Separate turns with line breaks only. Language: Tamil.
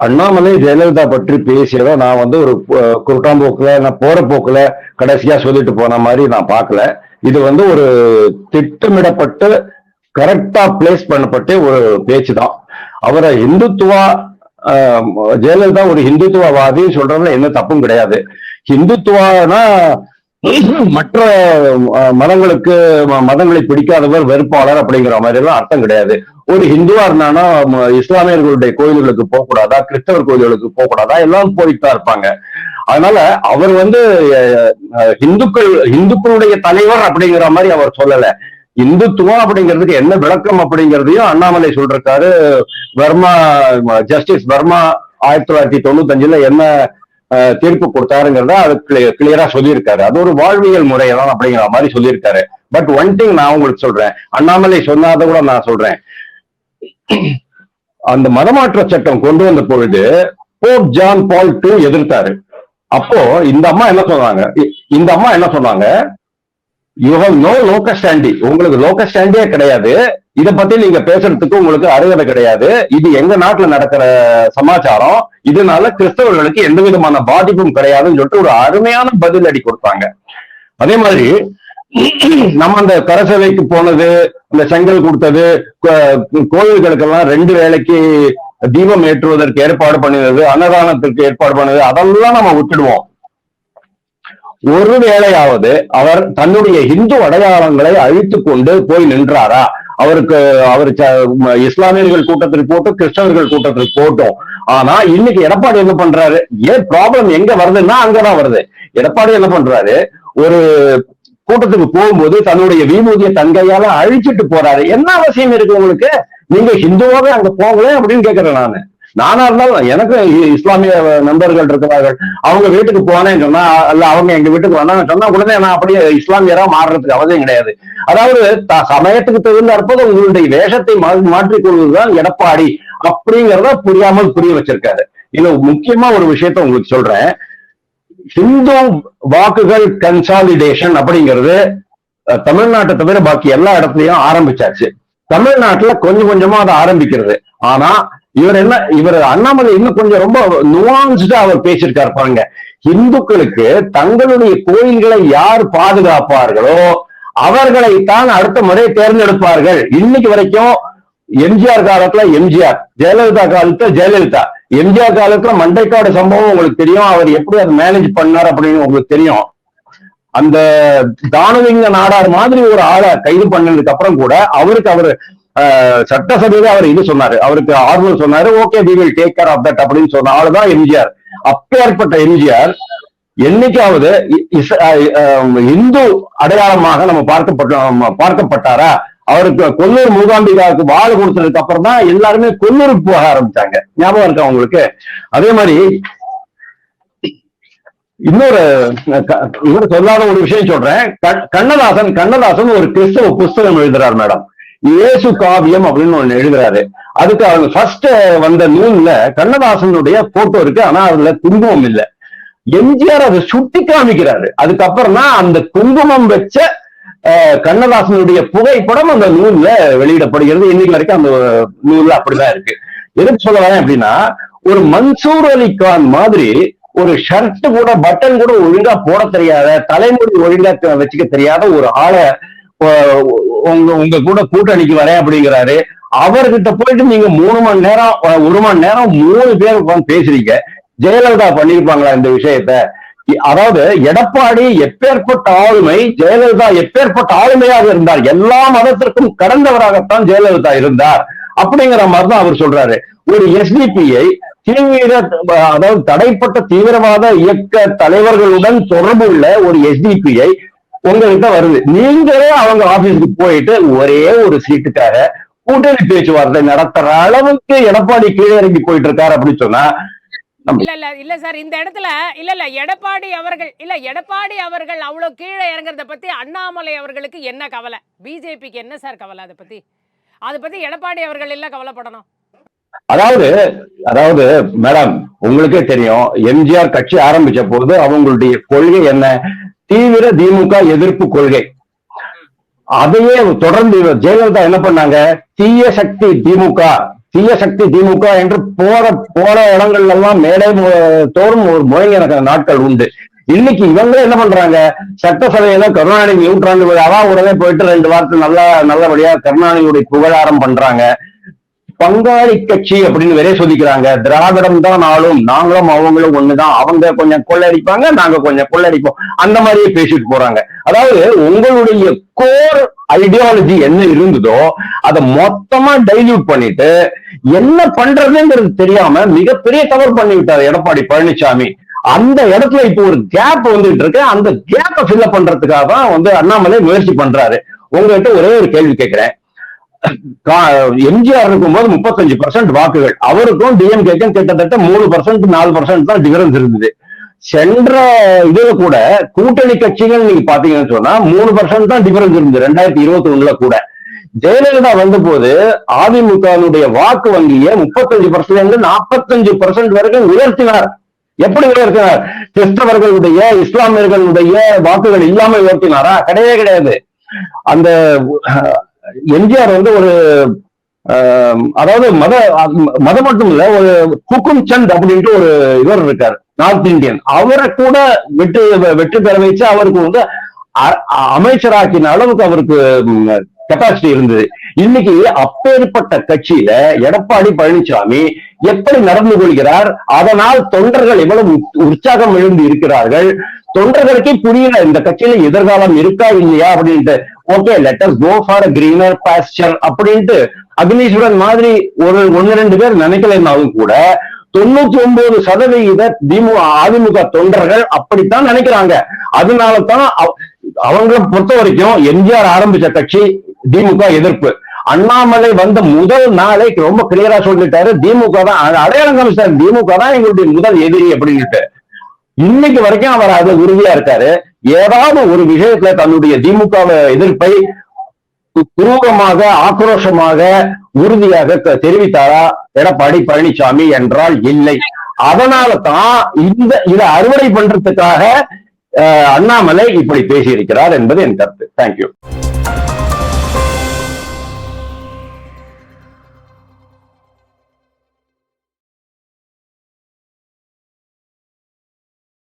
அண்ணாமலை ஜெயலலிதா பற்றி பேசியதை நான் வந்து ஒரு குருட்டாம் குருட்டாம்போக்குல நான் போற போக்குல கடைசியா சொல்லிட்டு போன மாதிரி நான் பார்க்கல. இது வந்து ஒரு திட்டமிடப்பட்டு கரெக்டா பிளேஸ் பண்ணப்பட்ட ஒரு பேச்சு தான் அவரை இந்துத்துவா ஜெயலலிதா ஒரு ஹிந்துத்துவவாதி சொல்றதுல என்ன தப்பும் கிடையாது. இந்துத்துவானா மற்ற மதங்களுக்கு ம- மதங்களை பிடிக்காதவர் வெறுப்பாளர் அப்படிங்கிற மாதிரி எல்லாம் அர்த்தம் கிடையாது. ஒரு ஹிந்துவா இருந்தானா இஸ்லாமியர்களுடைய கோயில்களுக்கு போகக்கூடாதா கிறிஸ்தவர் கோயில்களுக்கு போகக்கூடாதா எல்லாம் போயிட்டு தான் இருப்பாங்க. அதனால அவர் வந்து இந்துக்கள் இந்துக்களுடைய தலைவர் அப்படிங்கிற மாதிரி அவர் சொல்லல. இந்துத்துவம் அப்படிங்கிறதுக்கு என்ன விளக்கம் அப்படிங்கிறதையும் அண்ணாமலை சொல்றாரு வர்மா ஜஸ்டிஸ் வர்மா ஆயிரத்தி தொள்ளாயிரத்தி தொண்ணூத்தஞ்சுல என்ன தீர்ப்பு கொடுத்தாருங்கிறத அது கிளியரா சொல்லியிருக்காரு. அது ஒரு வாழ்வியல் முறையதான் அப்படிங்கிற மாதிரி சொல்லியிருக்காரு. பட் ஒன் திங் நான் உங்களுக்கு சொல்றேன். அண்ணாமலை சொன்னாத கூட நான் சொல்றேன். அந்த மதமாற்ற சட்டம் கொண்டு வந்த பொழுது போப் ஜான் பால் டூ எதிர்த்தாரு. அப்போ இந்த அம்மா என்ன சொன்னாங்க? இந்த அம்மா என்ன சொன்னாங்க? You have no locus standi உங்களுக்கு லோக்க ஸ்டாண்டியே கிடையாது. இதை பத்தி நீங்க பேசுறதுக்கு உங்களுக்கு அருகதை கிடையாது. இது எங்க நாட்டுல நடக்கிற சமாச்சாரம். இதனால கிறிஸ்தவர்களுக்கு எந்த விதமான பாதிப்பும் கிடையாதுன்னு சொல்லிட்டு ஒரு அருமையான பதிலடி கொடுத்தாங்க. அதே மாதிரி நம்ம அந்த கரசவைக்கு போனது அந்த செங்கல் கொடுத்தது கோயில்களுக்கெல்லாம் ரெண்டு வேளைக்கு தீபம் ஏற்றுவதற்கு ஏற்பாடு பண்ணினது அன்னதானத்திற்கு ஏற்பாடு பண்ணது அதெல்லாம் நம்ம விட்டுடுவோம். ஒரு வேளையாவது அவர் தன்னுடைய இந்து அடையாளங்களை அழித்து கொண்டு போய் நின்றாரா? அவருக்கு அவர் ச- இஸ்லாமியர்கள் கூட்டத்திற்கு போட்டும் கிறிஸ்தவர்கள் கூட்டத்திற்கு போட்டோம். ஆனா இன்னைக்கு எடப்பாடி என்ன பண்றாரு? ஏன் ப்ராப்ளம் எங்க வருதுன்னா அங்கதான் வருது. எடப்பாடி என்ன பண்றாரு? ஒரு கூட்டத்துக்கு போகும்போது தன்னுடைய விபூதியை தங்கையால அழிச்சிட்டு போறாரு. என்ன அவசியம் இருக்கு உங்களுக்கு? நீங்க ஹிந்துவாவே அங்க போகல அப்படின்னு கேக்குறேன் நானு. நானா இருந்தாலும் எனக்கு இ- இஸ்லாமிய நண்பர்கள் இருக்கிறார்கள். அவங்க வீட்டுக்கு போனேன்னு சொன்னா அல்ல அவங்க எங்க வீட்டுக்கு வந்தாங்கன்னு சொன்னா உடனே நான் அப்படியே இஸ்லாமியரா மாறுறதுக்கு அவசியம் கிடையாது. அதாவது த- சமயத்துக்கு தகுந்த அற்புதம் உங்களுடைய வேஷத்தை மாற்றிக்கொள்வதுதான் எடப்பாடி அப்படிங்கறத புரியாமல் புரிய வச்சிருக்காரு. இதுல முக்கியமா ஒரு விஷயத்த உங்களுக்கு சொல்றேன். ஹிந்து வாக்குகள் கன்சாலிடேஷன் அப்படிங்கிறது தமிழ்நாட்டை தவிர பாக்கி எல்லா இடத்துலயும் ஆரம்பிச்சாச்சு. தமிழ்நாட்டுல கொஞ்சம் கொஞ்சமா அதை ஆரம்பிக்கிறது. ஆனா இவர் என்ன இவர் அண்ணாமலை இன்னும் கொஞ்சம் ரொம்ப நுவான்ஸ்டா அவர் பேசியிருக்காரு பாருங்க. இந்துக்களுக்கு தங்களுடைய கோயில்களை யார் பாதுகாப்பார்களோ அவர்களைத்தான் அடுத்த முறை தேர்ந்தெடுப்பார்கள். இன்னைக்கு வரைக்கும் எம்ஜிஆர் காலத்துல எம்ஜிஆர் ஜெயலலிதா காலத்துல ஜெயலலிதா. எம்ஜிஆர் காலத்துல மண்டைக்காடு சம்பவம் உங்களுக்கு தெரியும். அவர் எப்படி அதை மேனேஜ் பண்ணார் அப்படின்னு உங்களுக்கு தெரியும். அந்த தானவிங்க நாடார் மாதிரி ஒரு ஆளை கைது பண்ணதுக்கு அப்புறம் கூட அவருக்கு அவர் சட்டசபையில அவர் இது சொன்னாரு. அவருக்கு ஆர்வம் சொன்னாரு okay we will take care of that அப்படின்னு சொன்ன ஆளுதான் எம்ஜிஆர். அப்பேற்பட்ட எம்ஜிஆர் என்னைக்காவது இஸ்- இந்து அடையாளமாக நம்ம பார்க்கப்பட்ட பார்க்கப்பட்டாரா? அவருக்கு கொல்லூர் மூகாம்பிகாவுக்கு வாழ் கொடுத்ததுக்கு அப்புறம் தான் எல்லாருமே கொல்லூருக்கு போக ஆரம்பிச்சாங்க. ஞாபகம் இருக்கா உங்களுக்கு? அதே மாதிரி இன்னொரு இன்னொரு சொல்லாத ஒரு விஷயம் சொல்றேன். கண்ணதாசன் கண்ணதாசன் ஒரு கிறிஸ்தவ புஸ்தகம் எழுதுறார் மேடம். இயேசு காவியம் அப்படின்னு ஒண்ணு எழுதுறாரு. அதுக்கு அவங்க ஃபர்ஸ்ட் வந்த நூல்ல கண்ணதாசனுடைய போட்டோ இருக்கு. ஆனா அதுல குங்குமம் இல்ல. எம்ஜிஆர் அதை சுட்டி காமிக்கிறாரு. அதுக்கப்புறம் தான் அந்த குங்குமம் வச்ச கண்ணதாசனுடைய புகைப்படம் அந்த நூல்ல வெளியிடப்படுகிறது. இன்னைக்கு வரைக்கும் அந்த நூல்ல அப்படிதான் இருக்கு. எதுக்கு சொல்ல வரேன் அப்படின்னா ஒரு மன்சூர் அலி கான் மாதிரி ஒரு ஷர்ட் கூட பட்டன் கூட ஒழுங்கா போட தெரியாத தலைமுடி ஒழுங்கா வச்சுக்க தெரியாத ஒரு ஆளை உங்க உங்க கூட கூட்டணிக்கு வரேன் அப்படிங்கிறாரு. அவர்கிட்ட போயிட்டு நீங்க மூணு மணி நேரம் ஒரு மணி நேரம் மூணு பேர் உட்காந்து பேசுறீங்க. ஜெயலலிதா பண்ணிருப்பாங்களா இந்த விஷயத்த? அதாவது எடப்பாடி எப்பேற்பட்ட ஆளுமை ஜெயலலிதா எப்பேற்பட்ட ஆளுமையாக இருந்தார். எல்லா மதத்திற்கும் கடந்தவராகத்தான் ஜெயலலிதா இருந்தார். அப்படிங்கிற மாதிரிதான் அவர் சொல்றாரு. ஒரு எஸ்டிபிஐ தீவிர அதாவது தடைப்பட்ட தீவிரவாத இயக்க தலைவர்களுடன் தொடர்பு உள்ள ஒரு எஸ்டிபிஐ உங்ககிட்ட வருது. நீங்களே அவங்க ஆபீஸ்க்கு போயிட்டு ஒரே ஒரு சீட்டுக்காக கூட்டணி பேச்சுவார்த்தை நடத்துற அளவுக்கு எடப்பாடி கீழே இறங்கி போயிட்டு இருக்காரு அப்படின்னு சொன்னா
இல்ல இல்ல இல்ல சார் இந்த இடத்துல இல்ல இல்ல. எடப்பாடி அவர்கள் இல்ல எடப்பாடி அவர்கள் அவ்வளவு கீழே இறங்குறத பத்தி அண்ணாமலை அவர்களுக்கு என்ன கவலை? பிஜேபிக்கு என்ன சார் கவலை அதை பத்தி? அதை பத்தி எடப்பாடி அவர்கள் இல்ல கவலைப்படணும்.
அதாவது அதாவது மேடம் உங்களுக்கே தெரியும் எம்ஜிஆர் கட்சி ஆரம்பிச்ச போது அவங்களுடைய கொள்கை என்ன? தீவிர திமுக எதிர்ப்பு கொள்கை. அதையே தொடர்ந்து இவர் ஜெயலலிதா என்ன பண்ணாங்க? தீய சக்தி திமுக தீய சக்தி திமுக என்று போற போற இடங்கள்ல எல்லாம் மேடை தோறும் ஒரு முழங்கின நாட்கள் உண்டு. இன்னைக்கு இவங்க என்ன பண்றாங்க? சட்டசபையில கருணாநிதி நூற்றாண்டு விழாவா உடனே போயிட்டு ரெண்டு வாரத்தை நல்லா நல்லபடியா கருணாநிதியுடைய புகழாரம் பண்றாங்க. பங்காளி கட்சி அப்படின்னு வேற சொல்லிக்கிறாங்க. திராவிடம் தான் ஆளும். நாங்களும் அவங்களும் ஒண்ணுதான். அவங்க கொஞ்சம் கொள்ளடிப்பாங்க நாங்க கொஞ்சம் கொள்ளடிப்போம். அந்த மாதிரியே பேசிட்டு போறாங்க. அதாவது உங்களுடைய கோர் ஐடியாலஜி என்ன இருந்ததோ அதை மொத்தமா டைல்யூட் பண்ணிட்டு என்ன பண்றதுங்கிறது தெரியாம மிகப்பெரிய தவறு பண்ணி விட்டார் எடப்பாடி பழனிசாமி அந்த இடத்துல இப்போ ஒரு கேப் வந்துட்டு இருக்கு. அந்த கேப்பை ஃபில்அப் பண்றதுக்காக தான் வந்து அண்ணாமலை முயற்சி பண்றாரு. உங்ககிட்ட ஒரே ஒரு கேள்வி கேட்கிறேன். எம்ஜிஆர் இருக்கும்போது முப்பத்தஞ்சு பர்சன்ட் வாக்குகள். அவருக்கும் டிஎம்கேக்கும் கிட்டத்தட்ட மூணு பர்சன்ட் நாலு பர்சன்ட் தான் டிஃபரன்ஸ் இருந்தது. சென்ற இதுல கூட கூட்டணி கட்சிகள் நீங்க பாத்தீங்கன்னு சொன்னா மூணு பர்சன்ட் தான் டிஃபரன்ஸ் இருந்தது ரெண்டாயிரத்தி இருபத்தி ஒண்ணுல கூட. ஜெயலலிதா வந்தபோது அதிமுகவுடைய வாக்கு வங்கிய முப்பத்தஞ்சு பர்சன்ட் நாற்பத்தஞ்சு பர்சன்ட் வரைக்கும் உயர்த்தினார். எப்படி உயர்த்தினார்? கிறிஸ்தவர்களுடைய இஸ்லாமியர்களுடைய வாக்குகள் இல்லாம உயர்த்தினாரா? கிடையவே கிடையாது. அந்த எம்ஜிஆர் வந்து ஒரு அதாவது மத மதம் மட்டும் இல்ல ஒரு ஹுக்கும் சந்த் அப்படின்ட்டு ஒரு இவர் இருக்காரு நார்த் இந்தியன். அவரை கூட வெற்றி வெற்றி பெற வச்சு அவருக்கு வந்து அமைச்சராக்கின அளவுக்கு அவருக்கு கெப்பாசிட்டி இருந்தது. இன்னைக்கு அப்பேற்பட்ட கட்சியில எடப்பாடி பழனிசாமி எப்படி நடந்து கொள்கிறார் அதனால் தொண்டர்கள் எவ்வளவு உற்சாகம் எழுந்து இருக்கிறார்கள் தொண்டர்களுக்கே புரியல இந்த கட்சியில எதிர்காலம் இருக்கா இல்லையா அப்படின்ட்டு okay let's go for greener pastures அப்படின்ட்டு அக்னீஸ்வரன் மாதிரி ஒரு ஒன்னு ரெண்டு பேர் நினைக்கலைன்னாலும் கூட தொண்ணூத்தி ஒன்பது சதவிகித திமுக அதிமுக தொண்டர்கள் அப்படித்தான் நினைக்கிறாங்க. அதனால தான் அவ- பொறுத்த வரைக்கும் எம்ஜிஆர் ஆரம்பிச்ச கட்சி திமுக எதிர்ப்பு. அண்ணாமலை வந்த முதல் நாளைக்கு ரொம்ப கிளியரா சொல்லிட்டாரு. திமுக தான் அடையாளம் காமிச்சாரு. திமுக தான் எங்களுடைய முதல் எதிரி அப்படின்னுட்டு. இன்னைக்கு வரைக்கும் அவர் அது உறுதியா இருக்காரு. ஏதாவது ஒரு விஷயத்துல தன்னுடைய திமுக எதிர்ப்பை குரூபமாக ஆக்ரோஷமாக உறுதியாக தெரிவித்தாரா? எடப்பாடி பழனிசாமி என்றால் இல்லை. அதனால தான் இந்த இதை அறுவடை பண்றதுக்காக அஹ், அண்ணாமலை இப்படி பேசியிருக்கிறார் என்பது என் கருத்து. தேங்க்யூ